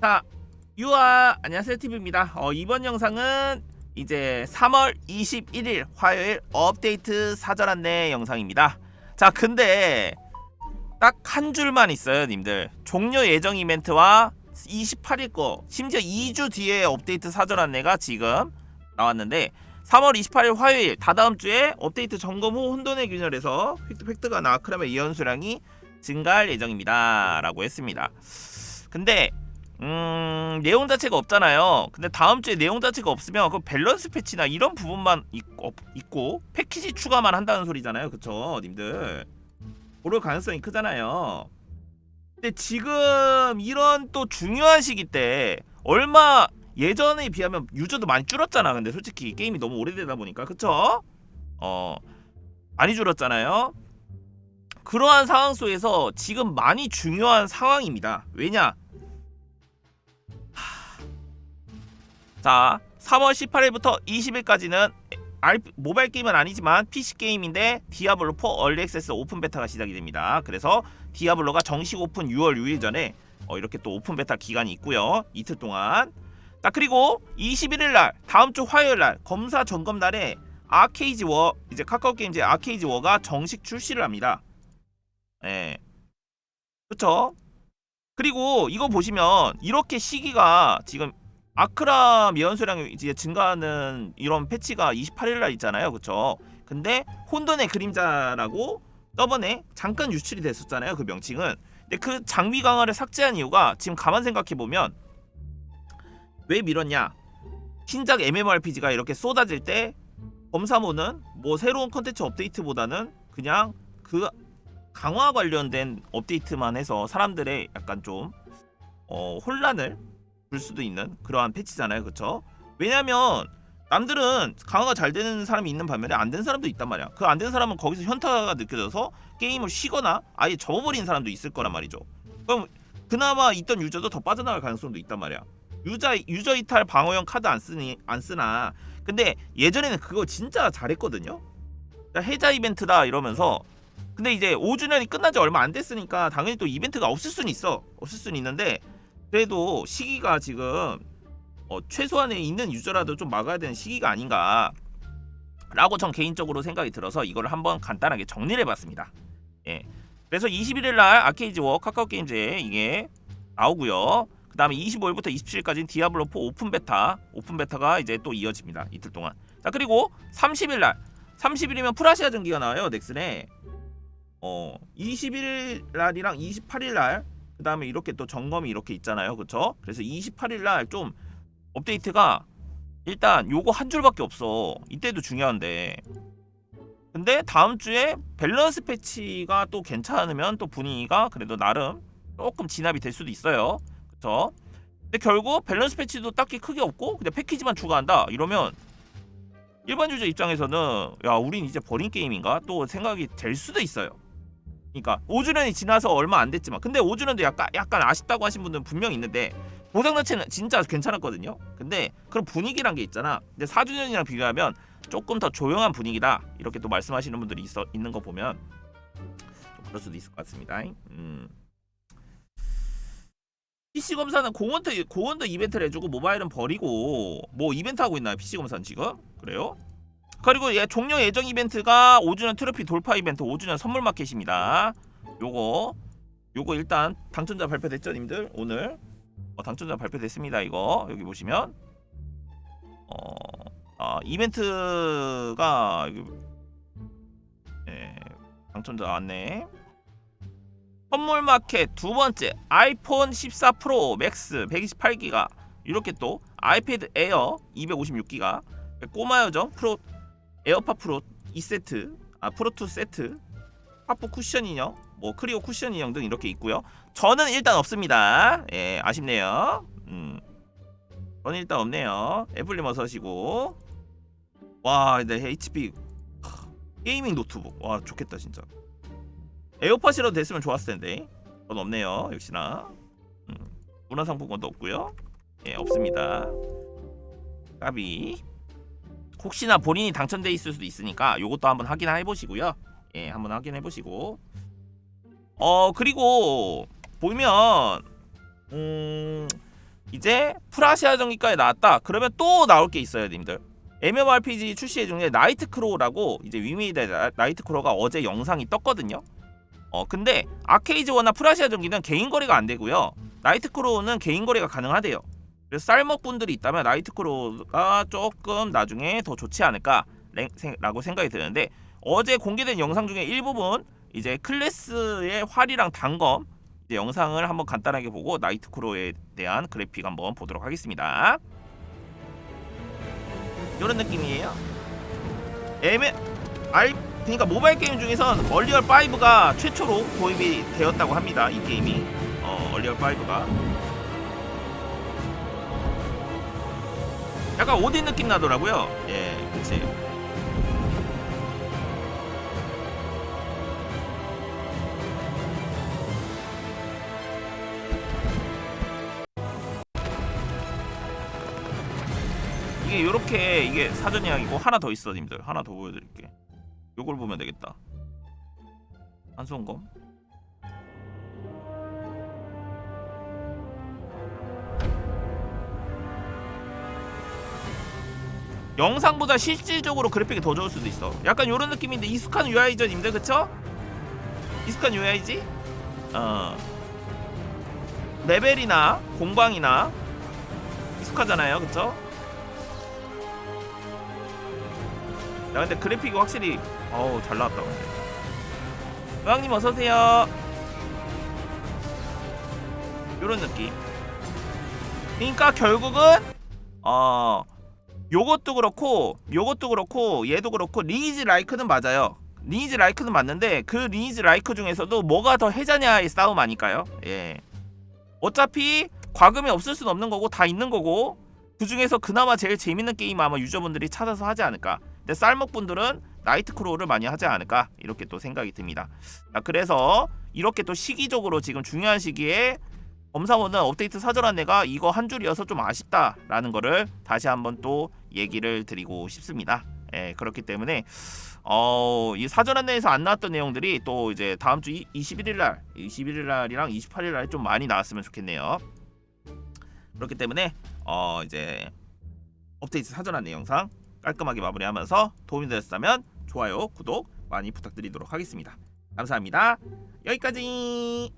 자, 유아 안녕하세요 TV입니다. 어, 이번 영상은 이제 3월 21일 화요일 업데이트 사전 안내 영상입니다. 자, 근데 딱 한 줄만 있어요, 님들. 종료 예정 이벤트와 28일 거, 심지어 2주 뒤에 업데이트 사전 안내가 지금 나왔는데 3월 28일 화요일 다다음 주에 업데이트 점검 후 혼돈의 균열에서 획득, 획득한 아크람의 이연 수량이 증가할 예정입니다 라고 했습니다. 근데 음 내용 자체가 없잖아요. 근데 다음 주에 내용 자체가 없으면 그 밸런스 패치나 이런 부분만 있고, 있고 패키지 추가만 한다는 소리잖아요. 그쵸 님들 그럴 가능성이 크잖아요. 근데 지금 이런 또 중요한 시기 때 얼마 예전에 비하면 유저도 많이 줄었잖아. 근데 솔직히 게임이 너무 오래되다 보니까 그쵸? 어 많이 줄었잖아요. 그러한 상황 속에서 지금 많이 중요한 상황입니다. 왜냐? 자, 3월 18일부터 20일까지는 모바일 게임은 아니지만 PC 게임인데 디아블로 4 얼리 액세스 오픈 베타가 시작이 됩니다. 그래서 디아블로가 정식 오픈 6월 6일 전에 어, 이렇게 또 오픈 베타 기간이 있고요. 이틀 동안. 자, 그리고 21일 날 다음 주 화요일 날 검사 점검 날에 아케이지 워 이제 카카오 게임즈 아케이지 워가 정식 출시를 합니다. 예. 그쵸? 그리고 이거 보시면 이렇게 시기가 지금 아크람 예언수량이 이제 증가하는 이런 패치가 28일 날 있잖아요. 그쵸? 근데 혼돈의 그림자라고 저번에 잠깐 유출이 됐었잖아요. 그 명칭은. 근데 그 장비 강화를 삭제한 이유가 지금 가만 생각해 보면 왜 밀었냐? 신작 MMORPG가 이렇게 쏟아질 때 검사모는 뭐 새로운 컨텐츠 업데이트보다는 그냥 그 강화 관련된 업데이트만 해서 사람들의 약간 좀 어, 혼란을 줄 수도 있는 그러한 패치잖아요, 그렇죠? 왜냐면 남들은 강화가 잘 되는 사람이 있는 반면에 안 된 사람도 있단 말이야. 그 안 된 사람은 거기서 현타가 느껴져서 게임을 쉬거나 아예 접어버린 사람도 있을 거란 말이죠. 그럼 그나마 있던 유저도 더 빠져나갈 가능성도 있단 말이야. 유저 유저 이탈 방어형 카드 안 쓰니 안 쓰나. 근데 예전에는 그거 진짜 잘했거든요. 해자 이벤트다 이러면서 근데 이제 5주년이 끝난 지 얼마 안 됐으니까 당연히 또 이벤트가 없을 수는 있어. 없을 수는 있는데 그래도 시기가 지금 어, 최소한에 있는 유저라도 좀 막아야 되는 시기가 아닌가 라고 전 개인적으로 생각이 들어서 이걸 한번 간단하게 정리를 해봤습니다. 예. 그래서 21일 날 아케이지 워 카카오 게임즈에 이게 나오고요. 그 다음에 25일부터 27일까지는 디아블로 4 오픈 베타 오픈 베타가 이제 또 이어집니다. 이틀 동안. 자 그리고 30일 날 30일이면 프라시아 전기가 나와요 넥슨에. 어 21일 날이랑 28일 날 그 다음에 이렇게 또 점검이 이렇게 있잖아요. 그쵸 그래서 28일 날 좀 업데이트가 일단 요거 한 줄밖에 없어. 이때도 중요한데. 근데 다음 주에 밸런스 패치가 또 괜찮으면 또 분위기가 그래도 나름 조금 진압이 될 수도 있어요. 그쵸 근데 결국 밸런스 패치도 딱히 크게 없고 그냥 패키지만 추가한다. 이러면 일반 유저 입장에서는 야, 우린 이제 버린 게임인가? 또 생각이 될 수도 있어요. 그러니까 5주년이 지나서 얼마 안 됐지만 근데 5주년도 약간 약간 아쉽다고 하신 분들은 분명 있는데 보상 자체는 진짜 괜찮았거든요. 근데 그런 분위기란 게 있잖아. 근데 4주년이랑 비교하면 조금 더 조용한 분위기다. 이렇게 또 말씀하시는 분들이 있어 있는 거 보면 좀 그럴 수도 있을 것 같습니다. 음. PC 검사는 공원도 공원도 이벤트를 해주고 모바일은 버리고 뭐 이벤트 하고 있나요? PC 검사는 지금 그래요? 그리고 예, 종료 예정 이벤트가 5주년 트로피 돌파 이벤트 5주년 선물 마켓입니다. 요거 요거 일단 당첨자 발표됐죠, 님들? 오늘 어, 당첨자 발표됐습니다. 이거 여기 보시면 어, 아, 이벤트가 예, 당첨자 왔네. 선물 마켓 두 번째 아이폰 14 프로 맥스 128기가 이렇게 또 아이패드 에어 256기가 꼬마 요정 프로 에어팟 프로 2세트, 아 프로2 세트, 파프 쿠션 인형, 뭐 크리오 쿠션 인형 등 이렇게 있고요. 저는 일단 없습니다. 예, 아쉽네요. 음, 저는 일단 없네요. 애플님 어서 오시고. 와, 근데 HP 하, 게이밍 노트북, 와 좋겠다 진짜. 에어팟이라도 됐으면 좋았을 텐데. 전 없네요, 역시나. 음, 문화상품권도 없고요. 예, 없습니다. 까비. 혹시나 본인이 당첨돼 있을 수도 있으니까 요것도 한번 확인해 보시고요. 예, 한번 확인해 보시고. 어, 그리고 보면 음 이제 프라시아 전기까지 나왔다. 그러면 또 나올 게 있어요, 님들. MMORPG 출시 중에 나이트크로우라고 이제 위메이드 나이트크로우가 어제 영상이 떴거든요. 어 근데 아케이즈원이나 프라시아 전기는 개인 거래가 안 되고요. 나이트크로우는 개인 거래가 가능하대요. 그래서 쌀먹 분들이 있다면 나이트크로우가 조금 나중에 더 좋지 않을까라고 생각이 드는데 어제 공개된 영상 중에 일부분 이제 클래스의 활이랑 단검 영상을 한번 간단하게 보고 나이트크로우에 대한 그래픽 한번 보도록 하겠습니다. 이런 느낌이에요. 에메 알 그러니까 모바일 게임 중에선 얼리얼 5가 최초로 도입이 되었다고 합니다. 이 게임이 어 얼리얼 5가 약간 오딘 느낌 나더라고요. 예, 그치. 이게 요렇게 이게 사전 예약이고 하나 더 있어 님들 하나 더 보여드릴게 요걸 보면 되겠다 한송검 영상보다 실질적으로 그래픽이 더 좋을 수도 있어 약간 요런 느낌인데 익숙한 UI죠 님들 그쵸? 익숙한 UI지? 어 레벨이나 공방이나 익숙하잖아요 그쵸? 야 근데 그래픽이 확실히 어우 잘 나왔다 근데 의왕님 어서오세요 요런 느낌 그러니까 결국은 어 요것도 그렇고 요것도 그렇고 얘도 그렇고 리니지 라이크는 맞아요. 리니지 라이크는 맞는데 그 리니지 라이크 중에서도 뭐가 더 해자냐의 싸움 아닐까요? 예. 어차피 과금이 없을 수는 없는 거고 다 있는 거고 그 중에서 그나마 제일 재밌는 게임 아마 유저분들이 찾아서 하지 않을까. 근데 쌀먹분들은 나이트 크로우를 많이 하지 않을까 이렇게 또 생각이 듭니다. 자, 그래서 이렇게 또 시기적으로 지금 중요한 시기에 검사원은 업데이트 사전 안내가 이거 한 줄이어서 좀 아쉽다라는 거를 다시 한번 또 얘기를 드리고 싶습니다. 예, 그렇기 때문에 어, 이 사전 안내에서 안 나왔던 내용들이 또 이제 다음 주 21일 날, 21일 날이랑 28일 날에 좀 많이 나왔으면 좋겠네요. 그렇기 때문에 어, 이제 업데이트 사전 안내 영상 깔끔하게 마무리하면서 도움이 되셨다면 좋아요, 구독 많이 부탁드리도록 하겠습니다. 감사합니다. 여기까지.